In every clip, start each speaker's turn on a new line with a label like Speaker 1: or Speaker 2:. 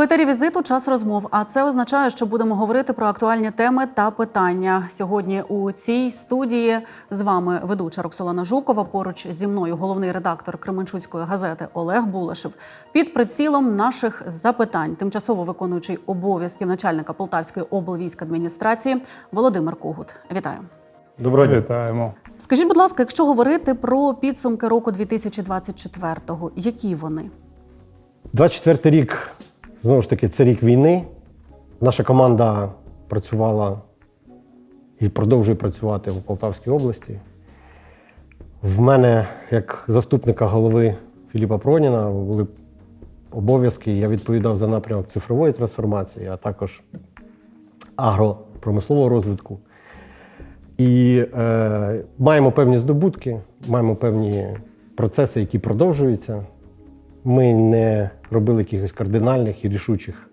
Speaker 1: У етері візиту час розмов. А це означає, що будемо говорити про актуальні теми та питання. Сьогодні у цій студії з вами ведуча Роксолана Жукова. Поруч зі мною головний редактор Кременчуцької газети Олег Булашев. Під прицілом наших запитань, тимчасово виконуючий обов'язків начальника Полтавської облвійськадміністрації Володимир Когут. Вітаю.
Speaker 2: Доброго дня.
Speaker 3: Вітаємо.
Speaker 1: Скажіть, будь ласка, якщо говорити про підсумки року 2024-го, які вони?
Speaker 2: 24 рік, знову ж таки, це рік війни. Наша команда працювала і продовжує працювати в Полтавській області. В мене, як заступника голови Філіпа Проніна, були обов'язки. Я відповідав за напрямок цифрової трансформації, а також агропромислового розвитку. І е, маємо певні здобутки, маємо певні процеси, які продовжуються. Ми не робили якихось кардинальних і рішучих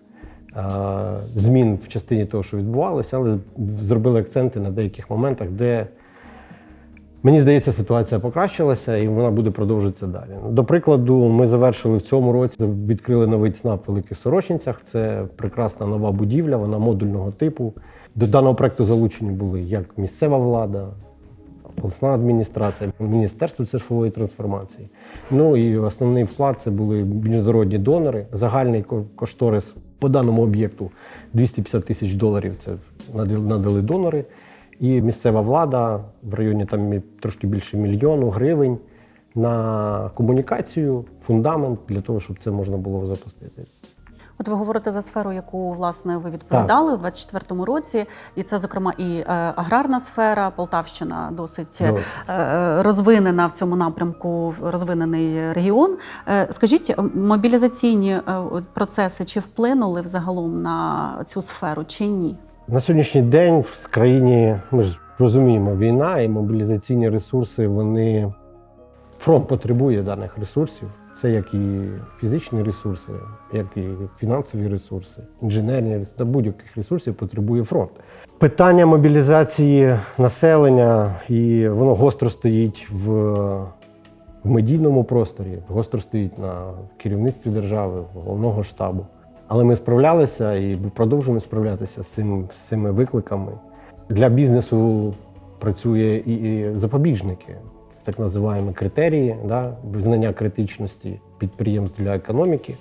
Speaker 2: змін в частині того, що відбувалося, але зробили акценти на деяких моментах, де, мені здається, ситуація покращилася і вона буде продовжуватися далі. До прикладу, ми завершили в цьому році, відкрили новий ЦНАП в Великих Сорочинцях. Це прекрасна нова будівля, вона модульного типу. До даного проекту залучені були як місцева влада, обласна адміністрація, Міністерство цифрової трансформації. Ну і основний вклад це були міжнародні донори. Загальний кошторис по даному об'єкту 250 тисяч доларів. Це надали донори. І місцева влада в районі там трошки більше мільйону гривень на комунікацію, фундамент для того, щоб це можна було запустити.
Speaker 1: От ви говорите за сферу, яку власне ви відповідали у 24-му році, і це, зокрема, і е, аграрна сфера. Полтавщина досить
Speaker 2: Добре.
Speaker 1: е, розвинена в цьому напрямку, розвинений регіон. Е, Скажіть, мобілізаційні е, процеси чи вплинули взагалом на цю сферу, чи ні?
Speaker 2: На сьогоднішній день в країні ми ж розуміємо, війна і мобілізаційні ресурси, вони фронт потребує даних ресурсів. Це як і фізичні ресурси, як і фінансові ресурси, інженерні та будь-яких ресурсів потребує фронт. Питання мобілізації населення і воно гостро стоїть в, в медійному просторі, гостро стоїть на керівництві держави, головного штабу. Але ми справлялися і продовжуємо справлятися з, цим, з цими викликами. Для бізнесу працює і, і запобіжники, так називаємо критерії, да, визнання критичності підприємств для економіки.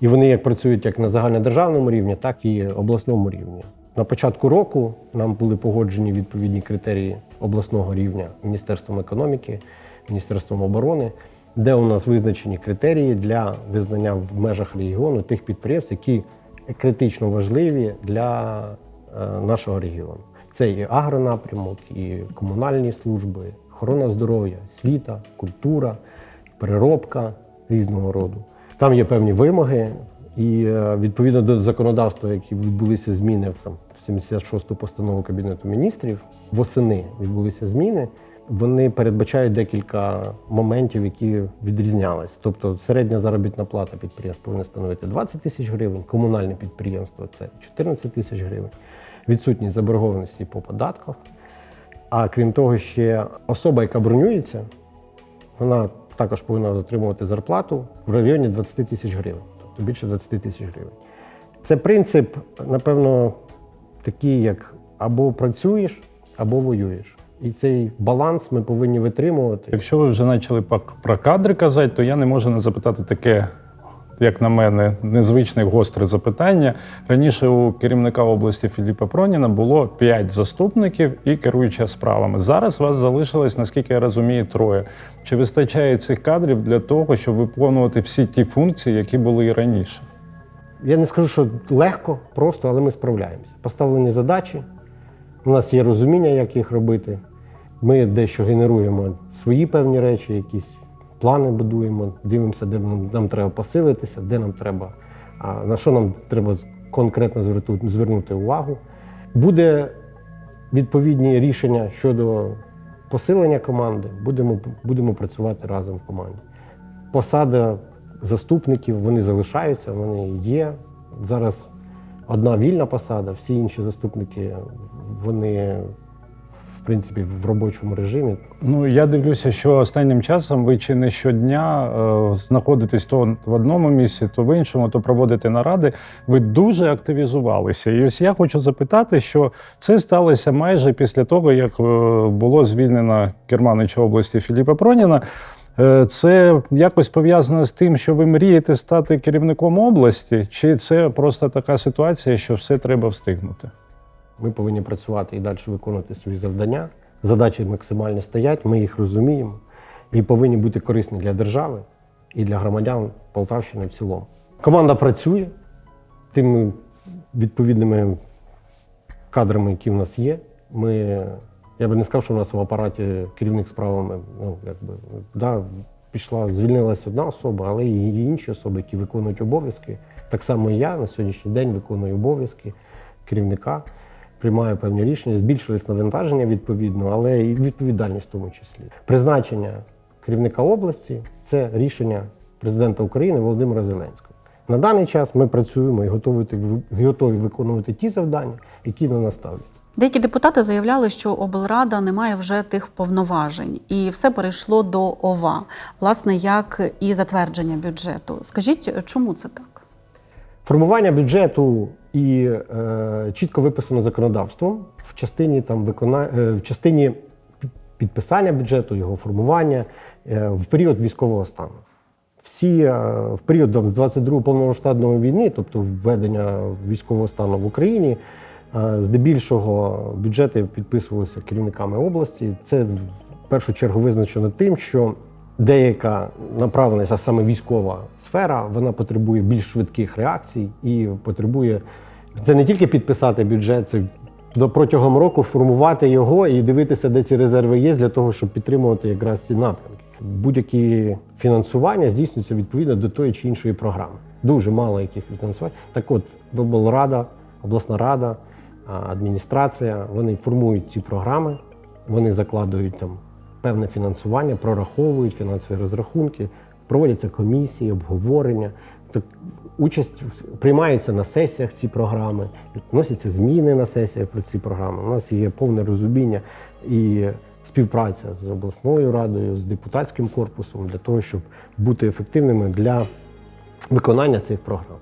Speaker 2: І вони як працюють як на загальнодержавному рівні, так і обласному рівні. На початку року нам були погоджені відповідні критерії обласного рівня Міністерством економіки, Міністерством оборони, де у нас визначені критерії для визнання в межах регіону тих підприємств, які критично важливі для е, нашого регіону. Це і агронапрямок, і комунальні служби, охорона здоров'я, освіта, культура, переробка різного роду. Там є певні вимоги, і е, відповідно до законодавства, які відбулися зміни там в 76-ту постанову Кабінету міністрів, восени відбулися зміни. Вони передбачають декілька моментів, які відрізнялись. Тобто середня заробітна плата підприємств повинна становити 20 тисяч гривень, комунальне підприємство це 14 тисяч гривень, відсутність заборгованості по податках. А крім того, ще особа, яка бронюється, вона також повинна отримувати зарплату в районі 20 тисяч гривень, тобто більше 20 тисяч гривень. Це принцип, напевно, такий, як або працюєш, або воюєш. І цей баланс ми повинні витримувати.
Speaker 3: Якщо ви вже почали про кадри казати, то я не можу не запитати таке, як на мене, незвичне гостре запитання. Раніше у керівника області Філіпа Проніна було 5 заступників і керуюча справами. Зараз вас залишилось, наскільки я розумію, троє. Чи вистачає цих кадрів для того, щоб виконувати всі ті функції, які були і раніше?
Speaker 2: Я не скажу, що легко, просто, але ми справляємося. Поставлені задачі, у нас є розуміння, як їх робити. Ми дещо генеруємо свої певні речі, якісь плани будуємо, дивимося, де нам, треба посилитися, де нам треба, на що нам треба конкретно звернути увагу. Буде відповідні рішення щодо посилення команди, будемо, будемо працювати разом в команді. Посада заступників вони залишаються, вони є. Зараз одна вільна посада, всі інші заступники вони в принципі в робочому режимі.
Speaker 3: Ну я дивлюся, що останнім часом ви чи не щодня е, знаходитесь то в одному місці, то в іншому, то проводите наради. Ви дуже активізувалися. І ось я хочу запитати, що це сталося майже після того, як е, було звільнено керманича області Філіпа Проніна. Е, Це якось пов'язано з тим, що ви мрієте стати керівником області, чи це просто така ситуація, що все треба встигнути?
Speaker 2: Ми повинні працювати і далі виконувати свої завдання. Задачі максимально стоять, ми їх розуміємо і повинні бути корисні для держави і для громадян Полтавщини в цілому. Команда працює тими відповідними кадрами, які в нас є. Ми, я би не сказав, що в нас в апараті керівник справами ну, якби, да, пішла, звільнилася одна особа, але і інші особи, які виконують обов'язки. Так само і я на сьогоднішній день виконую обов'язки керівника приймаю певні рішення, збільшились навантаження відповідно, але і відповідальність в тому числі. Призначення керівника області це рішення президента України Володимира Зеленського. На даний час ми працюємо і готові, готові виконувати ті завдання, які на нас ставляться.
Speaker 1: Деякі депутати заявляли, що облрада не має вже тих повноважень, і все перейшло до ОВА, власне, як і затвердження бюджету. Скажіть, чому це так?
Speaker 2: Формування бюджету і е, чітко виписано законодавством в частині там викона... е, в частині підписання бюджету, його формування е, в період військового стану. Всі е, в період там, з 22 повномасштабної війни, тобто введення військового стану в Україні, е, здебільшого бюджети підписувалися керівниками області. Це в першу чергу визначено тим, що деяка направленість, а саме військова сфера, вона потребує більш швидких реакцій і потребує це не тільки підписати бюджет, це протягом року формувати його і дивитися, де ці резерви є, для того, щоб підтримувати якраз ці напрямки. Будь-які фінансування здійснюється відповідно до тої чи іншої програми. Дуже мало яких фінансувань. Так от, облрада, обласна рада, адміністрація, вони формують ці програми, вони закладують там певне фінансування, прораховують фінансові розрахунки, проводяться комісії, обговорення. Так, участь приймаються на сесіях ці програми, вносяться зміни на сесіях про ці програми. У нас є повне розуміння і співпраця з обласною радою, з депутатським корпусом для того, щоб бути ефективними для виконання цих програм.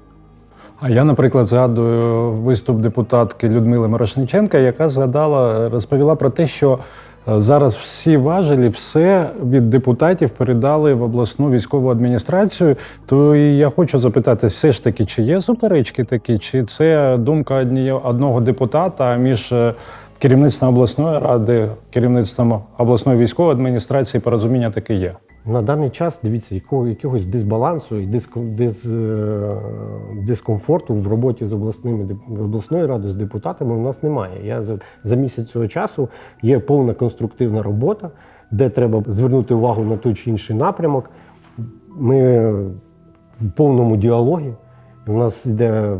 Speaker 3: А я, наприклад, згадую виступ депутатки Людмили Мирошниченка, яка згадала, розповіла про те, що зараз всі важелі, все від депутатів передали в обласну військову адміністрацію. То і я хочу запитати, все ж таки, чи є суперечки такі, чи це думка одного депутата між е, керівництвом обласної ради, керівництвом обласної військової адміністрації порозуміння таке є.
Speaker 2: На даний час дивіться, якого, якогось дисбалансу і диск- дис, е, дискомфорту в роботі з обласними обласною радою, з депутатами у нас немає. Я за, за місяць цього часу є повна конструктивна робота, де треба звернути увагу на той чи інший напрямок. Ми в повному діалогі. У нас йде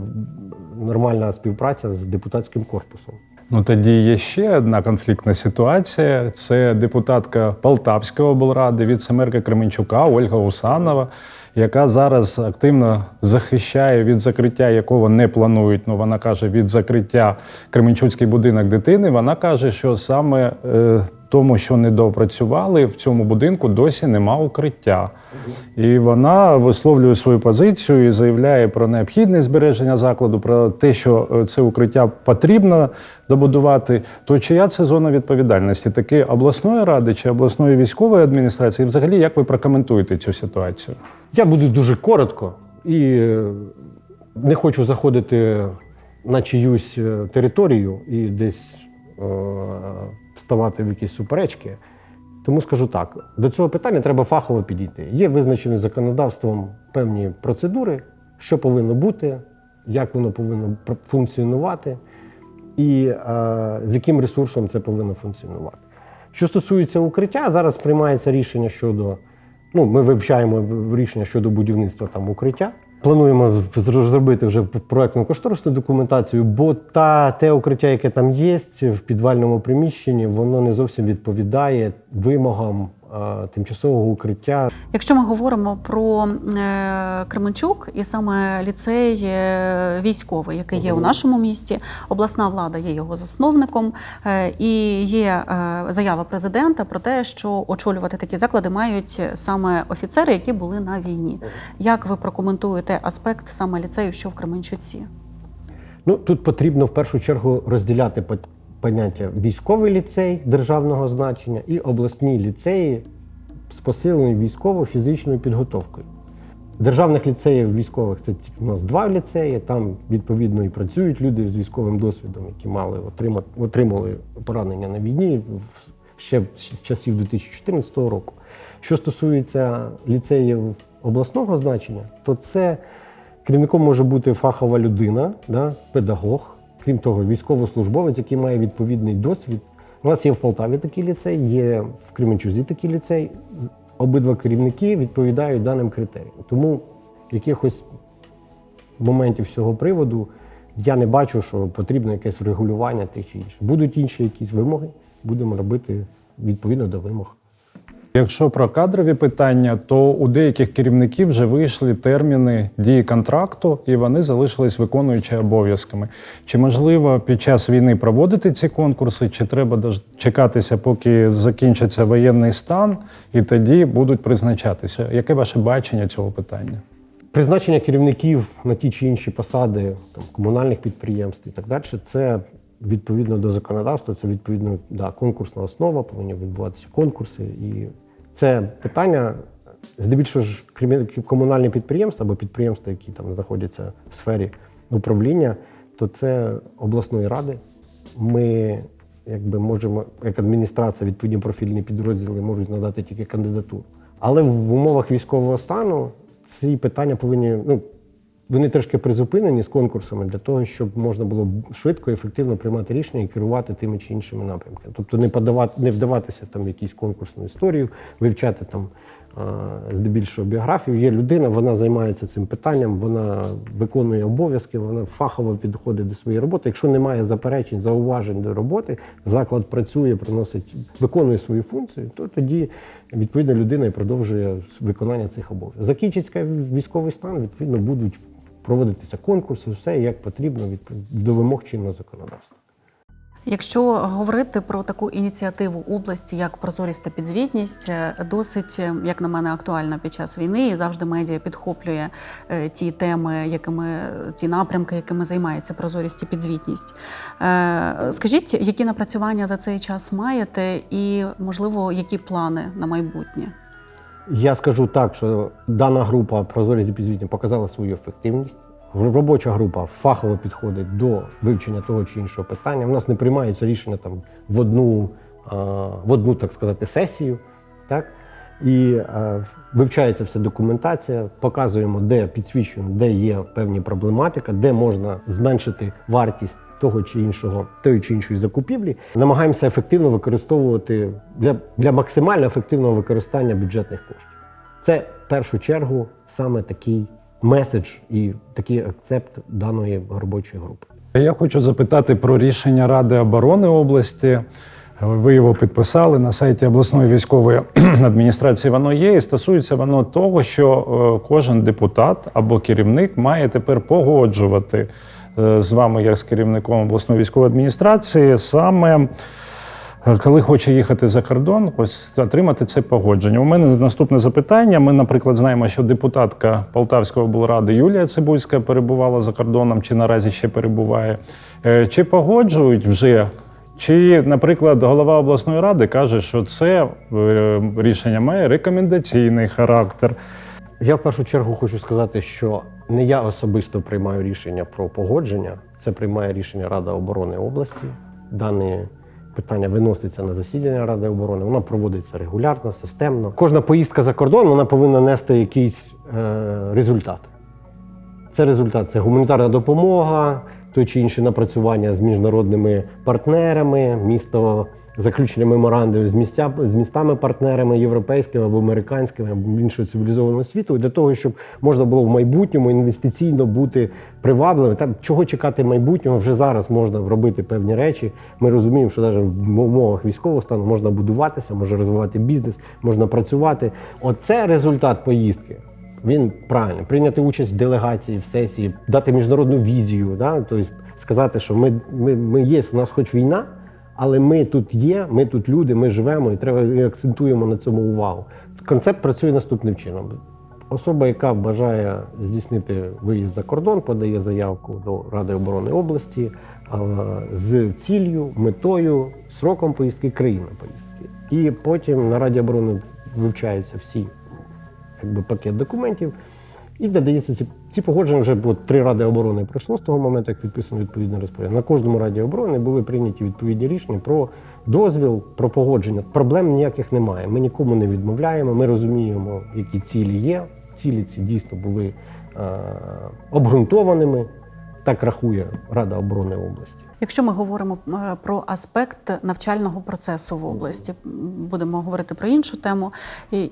Speaker 2: нормальна співпраця з депутатським корпусом.
Speaker 3: Ну тоді є ще одна конфліктна ситуація. Це депутатка Полтавської облради, віцемерка Кременчука Ольга Усанова, яка зараз активно захищає від закриття, якого не планують. Ну вона каже, від закриття Кременчуцький будинок дитини. Вона каже, що саме е, тому, що не допрацювали в цьому будинку, досі нема укриття. І вона висловлює свою позицію і заявляє про необхідність збереження закладу, про те, що е, це укриття потрібно добудувати. То чия це зона відповідальності? Таки обласної ради чи обласної військової адміністрації? І взагалі, як ви прокоментуєте цю ситуацію?
Speaker 2: Я буду дуже коротко і е, не хочу заходити на чиюсь е, територію і десь вставати в якісь суперечки. Тому скажу так: до цього питання треба фахово підійти. Є визначені законодавством певні процедури, що повинно бути, як воно повинно функціонувати, і е, з яким ресурсом це повинно функціонувати. Що стосується укриття, зараз приймається рішення щодо Ну, ми вивчаємо рішення щодо будівництва там укриття. Плануємо зробити вже проектну кошторисну документацію, бо та те укриття, яке там є в підвальному приміщенні, воно не зовсім відповідає вимогам тимчасового укриття.
Speaker 1: Якщо ми говоримо про е, Кременчук і саме ліцей е, військовий, який є у нашому місті, обласна влада є його засновником, е, і є е, заява президента про те, що очолювати такі заклади мають саме офіцери, які були на війні. Як ви прокоментуєте аспект саме ліцею, що в Кременчуці?
Speaker 2: Ну тут потрібно в першу чергу розділяти поняття військовий ліцей державного значення і обласні ліцеї з посиленою військово-фізичною підготовкою. Державних ліцеїв військових це у нас два ліцеї. Там відповідно і працюють люди з військовим досвідом, які мали отримати отримали поранення на війні ще з часів 2014 року. Що стосується ліцеїв обласного значення, то це керівником може бути фахова людина, да, педагог, крім того, військовослужбовець, який має відповідний досвід. У нас є в Полтаві такий ліцей, є в Кременчузі такий ліцей. Обидва керівники відповідають даним критеріям. Тому якихось моментів цього приводу я не бачу, що потрібно якесь регулювання тих чи інших. Будуть інші якісь вимоги, будемо робити відповідно до вимог.
Speaker 3: Якщо про кадрові питання, то у деяких керівників вже вийшли терміни дії контракту, і вони залишились виконуючи обов'язками. Чи можливо під час війни проводити ці конкурси, чи треба чекатися, поки закінчиться воєнний стан, і тоді будуть призначатися? Яке ваше бачення цього питання?
Speaker 2: Призначення керівників на ті чи інші посади там, комунальних підприємств і так далі, це відповідно до законодавства, це відповідно да, конкурсна основа, повинні відбуватися конкурси. І це питання, здебільшого ж комунальні підприємства або підприємства, які там знаходяться в сфері управління, то це обласної ради. Ми якби можемо, як адміністрація, відповідні профільні підрозділи можуть надати тільки кандидатуру. Але в умовах військового стану ці питання повинні, ну, вони трошки призупинені з конкурсами для того, щоб можна було швидко і ефективно приймати рішення і керувати тими чи іншими напрямками. Тобто не подавати, не вдаватися там в якусь конкурсну історію, вивчати там здебільшого біографію. Є людина, вона займається цим питанням, вона виконує обов'язки, вона фахово підходить до своєї роботи. Якщо немає заперечень, зауважень до роботи, заклад працює, приносить, виконує свою функцію, то тоді відповідно людина і продовжує виконання цих обов'язків. Закінчиться військовий стан, відповідно будуть проводитися конкурси, все як потрібно відпов- до вимог чинного законодавства.
Speaker 1: Якщо говорити про таку ініціативу області, як прозорість та підзвітність, е, досить, е, як на мене, актуальна під час війни, і завжди медіа підхоплює е, ті теми, якими ті напрямки, якими займається прозорість і підзвітність. Скажіть, які напрацювання за цей час маєте, і можливо, які плани на майбутнє?
Speaker 2: Я скажу так, що дана група прозорість підзвітня показала свою ефективність. Робоча група фахово підходить до вивчення того чи іншого питання. У нас не приймаються рішення там в одну, в одну так сказати, сесію. Так? І е, вивчається вся документація, показуємо, де підсвічуємо, де є певні проблематика, де можна зменшити вартість того чи іншого, тої чи іншої закупівлі. Намагаємося ефективно використовувати для, для максимально ефективного використання бюджетних коштів. Це в першу чергу саме такий меседж і такий акцепт даної робочої групи.
Speaker 3: Я хочу запитати про рішення Ради оборони області. Ви його підписали на сайті обласної військової адміністрації. Воно є, і стосується воно того, що е, кожен депутат або керівник має тепер погоджувати з вами, як з керівником обласної військової адміністрації, саме е, коли хоче їхати за кордон, ось отримати це погодження. У мене наступне запитання. Ми, наприклад, знаємо, що депутатка Полтавської облради Юлія Цибульська перебувала за кордоном, чи наразі ще перебуває. Е, Чи погоджують вже? Чи, наприклад, голова обласної ради каже, що це е, рішення має рекомендаційний характер?
Speaker 2: Я в першу чергу хочу сказати, що не я особисто приймаю рішення про погодження, це приймає рішення Рада оборони області. Дане питання виноситься на засідання Ради оборони, воно проводиться регулярно, системно. Кожна поїздка за кордон вона повинна нести якийсь е, результат. Це результат це гуманітарна допомога, той чи інше напрацювання з міжнародними партнерами, місто заключення меморандумів з місця з містами-партнерами європейськими або американськими або іншого цивілізованого світу для того, щоб можна було в майбутньому інвестиційно бути привабливим. Там чого чекати майбутнього? Вже зараз можна робити певні речі. Ми розуміємо, що навіть в умовах військового стану можна будуватися, можна розвивати бізнес, можна працювати. Оце результат поїздки. Він правильний прийняти участь в делегації, в сесії, дати міжнародну візію, да? тобто сказати, що ми, ми, ми є, у нас хоч війна, але ми тут є, ми тут люди, ми живемо і треба і акцентуємо на цьому увагу. Концепт працює наступним чином. Особа, яка бажає здійснити виїзд за кордон, подає заявку до Ради оборони області з ціллю, метою, сроком поїздки, країною поїздки. І потім на Раді оборони вивчаються всі якби, пакет документів. І додається ці, ці погодження вже от, три ради оборони пройшло з того моменту, як підписано відповідне розпорядження. На кожному раді оборони були прийняті відповідні рішення про дозвіл, про погодження. Проблем ніяких немає. Ми нікому не відмовляємо. Ми розуміємо, які цілі є. Цілі ці дійсно були е, обґрунтованими. Так рахує Рада оборони області.
Speaker 1: Якщо ми говоримо е, про аспект навчального процесу в області, будемо говорити про іншу тему.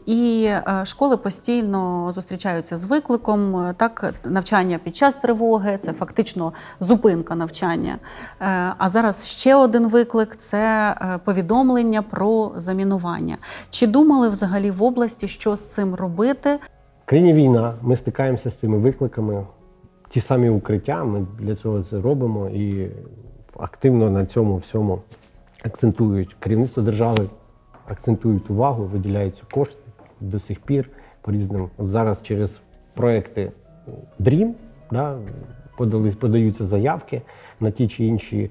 Speaker 1: І- е, школи постійно зустрічаються з викликом. е, Так, навчання під час тривоги це фактично зупинка навчання. А зараз ще один виклик це повідомлення про замінування. Чи думали взагалі в області, що з цим робити?
Speaker 2: В країні війна, ми стикаємося з цими викликами. Ті самі укриття, ми для цього це робимо і активно на цьому всьому акцентують. Керівництво держави акцентують увагу, виділяються кошти до сих пір по різним. Зараз через проекти DREAM да, подали, подаються заявки на ті чи інші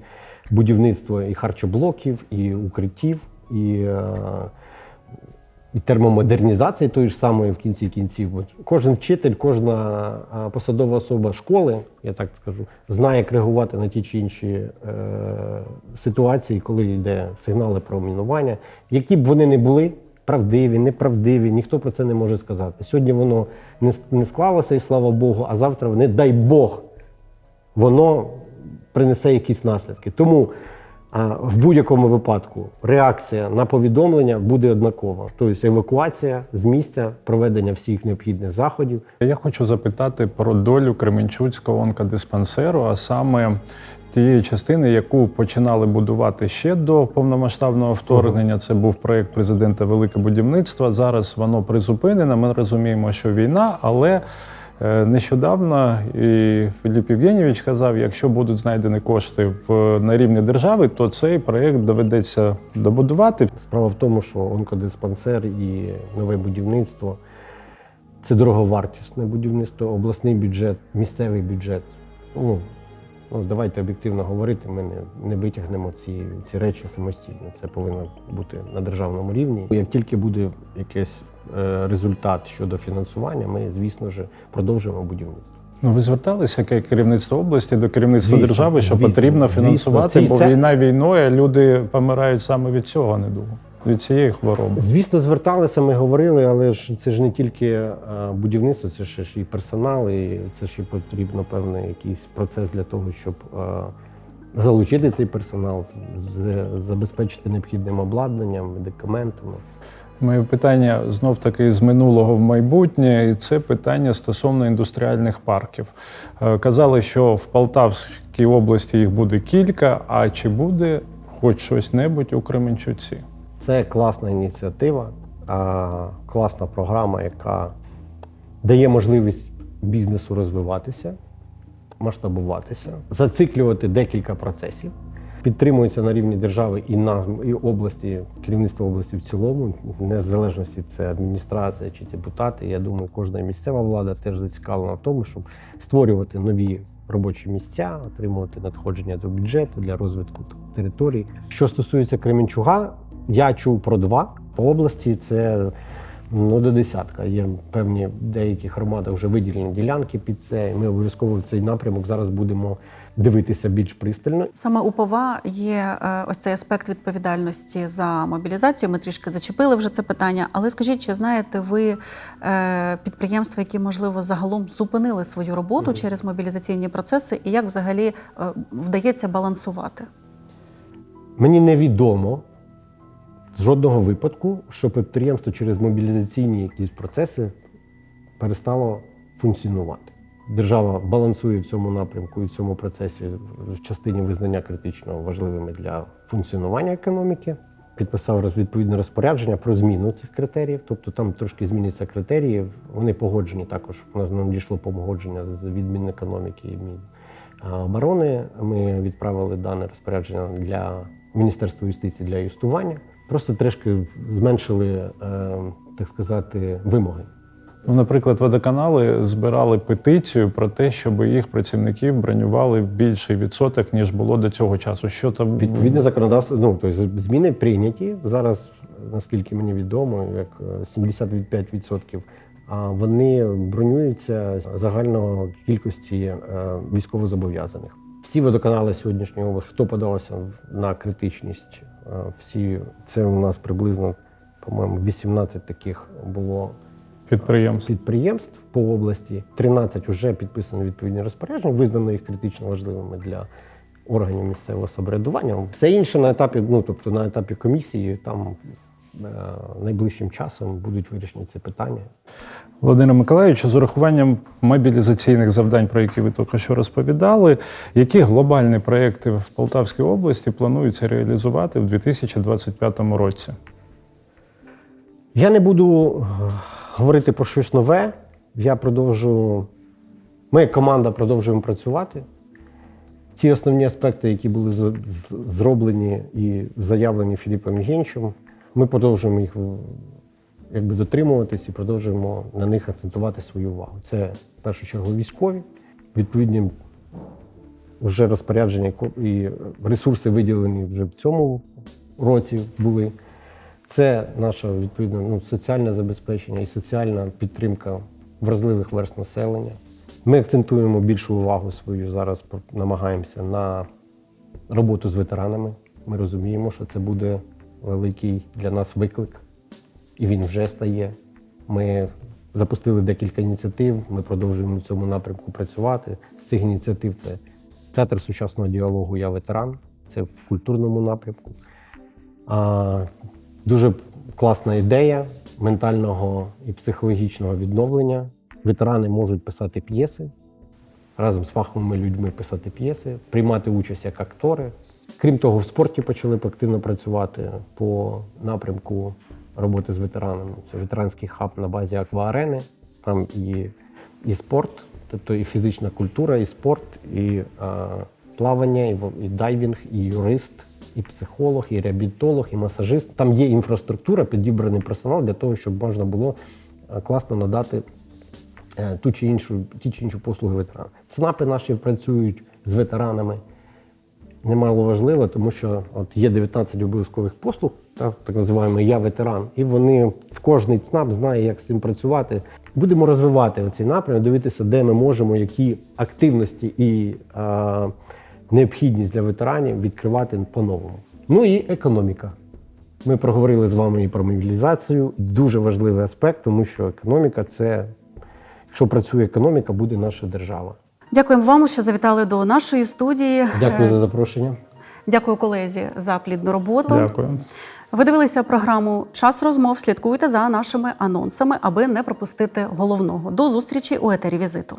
Speaker 2: будівництво і харчоблоків, і укриттів, і е, і термомодернізації тої ж самої в кінці кінців. Кожен вчитель, кожна посадова особа школи, я так скажу, знає, як реагувати на ті чи інші е, ситуації, коли йде сигнали про мінування, які б вони не були. Правдиві, неправдиві, ніхто про це не може сказати. Сьогодні воно не, не склалося, і слава Богу, а завтра, не дай Бог, воно принесе якісь наслідки. Тому в будь-якому випадку реакція на повідомлення буде однакова. Тобто евакуація з місця, проведення всіх необхідних заходів.
Speaker 3: Я хочу запитати про долю Кременчуцького онкодиспансеру, а саме тієї частини, яку починали будувати ще до повномасштабного вторгнення. Це був проєкт президента Велике будівництво. Зараз воно призупинено. Ми розуміємо, що війна, але нещодавно і Філіп Євгенійович казав, якщо будуть знайдені кошти в на рівні держави, то цей проєкт доведеться добудувати.
Speaker 2: Справа в тому, що онкодиспансер і нове будівництво це дороговартісне будівництво, обласний бюджет, місцевий бюджет. Ну, ну давайте об'єктивно говорити, ми не, не витягнемо ці, ці речі самостійно. Це повинно бути на державному рівні. Як тільки буде якийсь е, результат щодо фінансування, ми, звісно ж, продовжимо будівництво.
Speaker 3: Ну, ви зверталися як керівництво області до керівництва
Speaker 2: Звісно,
Speaker 3: держави, що
Speaker 2: звісно,
Speaker 3: потрібно
Speaker 2: звісно.
Speaker 3: фінансувати,
Speaker 2: Це-
Speaker 3: бо
Speaker 2: це-
Speaker 3: війна війною, люди помирають саме від цього недугу, від цієї хвороби.
Speaker 2: Звісно, зверталися, ми говорили, але ж це ж не тільки е, будівництво, це ж і персонал, і це ж і потрібно певний якийсь процес для того, щоб е, залучити цей персонал, забезпечити необхідним обладнанням, медикаментами.
Speaker 3: Моє питання знов таки з минулого в майбутнє, і це питання стосовно індустріальних парків. Е, Казали, що в Полтавській області їх буде кілька. А чи буде хоч щось небудь у Кременчуці?
Speaker 2: Це класна ініціатива, класна програма, яка дає можливість бізнесу розвиватися, масштабуватися, зациклювати декілька процесів. Підтримується на рівні держави і на і області, керівництво області в цілому, незалежності це адміністрація чи депутати. Я думаю, кожна місцева влада теж зацікавлена в тому, щоб створювати нові робочі місця, отримувати надходження до бюджету для розвитку територій. Що стосується Кременчуга, я чув про два по області. Це ну, до десятка. Є певні в деяких громадах вже виділені ділянки під це. і Ми обов'язково в цей напрямок зараз будемо дивитися більш пристально.
Speaker 1: Саме у ПОВА є е, ось цей аспект відповідальності за мобілізацію. Ми трішки зачепили вже це питання. Але скажіть, чи знаєте ви е, підприємства, які можливо загалом зупинили свою роботу через мобілізаційні процеси, і як взагалі е, вдається балансувати?
Speaker 2: Мені невідомо жодного випадку, що підприємство через мобілізаційні якісь процеси перестало функціонувати. Держава балансує в цьому напрямку і в цьому процесі в частині визнання критично важливими для функціонування економіки. Підписав відповідне розпорядження про зміну цих критеріїв. Тобто там трошки зміняться критерії. Вони погоджені також. У нас нам дійшло погодження з від Мінекономіки і Міноборони. Ми відправили дане розпорядження для Міністерства юстиції для юстування. Просто трішки зменшили, е, так сказати, вимоги.
Speaker 3: Ну, наприклад, водоканали збирали петицію про те, щоб їх працівників бронювали в більший відсоток, ніж було до цього часу. Що там
Speaker 2: Відповідне законодавство, ну тобто зміни прийняті зараз, наскільки мені відомо, як е, 75%, а вони бронюються з загального кількості е, військовозобов'язаних. Всі водоканали сьогоднішньої хто подався в- на критичність, е, всі це у нас приблизно, по-моєму, 18 таких було
Speaker 3: підприємств?
Speaker 2: підприємств по області. 13 вже підписані відповідні розпорядження, визнано їх критично важливими для органів місцевого самоврядування. Все інше на етапі, ну тобто на етапі комісії, там е, найближчим часом будуть вирішені ці питання.
Speaker 3: Володимир Миколаївич, з урахуванням мобілізаційних завдань, про які ви тільки що розповідали, які глобальні проекти в Полтавській області планується реалізувати в 2025 році?
Speaker 2: Я не буду е, говорити про щось нове. Я продовжу. Ми, як команда, продовжуємо працювати. Ці основні аспекти, які були зроблені і заявлені Філіпом Євгеньовичем, ми продовжуємо їх якби, дотримуватись і продовжуємо на них акцентувати свою увагу. Це в першу чергу військові, відповідні вже розпорядження і ресурси виділені вже в цьому році були. Це наше відповідно ну, соціальне забезпечення і соціальна підтримка вразливих верст населення. Ми акцентуємо більшу увагу свою зараз, намагаємося на роботу з ветеранами. Ми розуміємо, що це буде великий для нас виклик, і він вже стає. Ми запустили декілька ініціатив, ми продовжуємо в цьому напрямку працювати. З цих ініціатив це театр сучасного діалогу Я ветеран, це в культурному напрямку. А, дуже класна ідея ментального і психологічного відновлення. Ветерани можуть писати п'єси, разом з фаховими людьми писати п'єси, приймати участь як актори. Крім того, в спорті почали активно працювати по напрямку роботи з ветеранами. Це ветеранський хаб на базі Акваарени. Там і, і спорт, тобто і фізична культура, і спорт, і а, плавання, і, і дайвінг, і юрист, і психолог, і реабілітолог, і масажист. Там є інфраструктура, підібраний персонал для того, щоб можна було класно надати е, ту чи іншу, ті чи інші послуги ветеранам. ЦНАПи наші працюють з ветеранами. Немало важливо, тому що от є 19 обов'язкових послуг, так, так називаємо Я ветеран, і вони в кожний ЦНАП знає, як з цим працювати. Будемо розвивати оцей напрямок, дивитися, де ми можемо, які активності і е, необхідність для ветеранів відкривати по-новому. Ну і економіка. Ми проговорили з вами і про мобілізацію. Дуже важливий аспект, тому що економіка це, якщо працює економіка, буде наша держава.
Speaker 1: Дякуємо вам, що завітали до нашої студії.
Speaker 2: Дякую
Speaker 1: Е,
Speaker 2: за запрошення.
Speaker 1: Дякую колезі за плідну роботу.
Speaker 3: Дякую.
Speaker 1: Ви дивилися програму Час розмов. Слідкуйте за нашими анонсами, аби не пропустити головного. До зустрічі у етері візиту.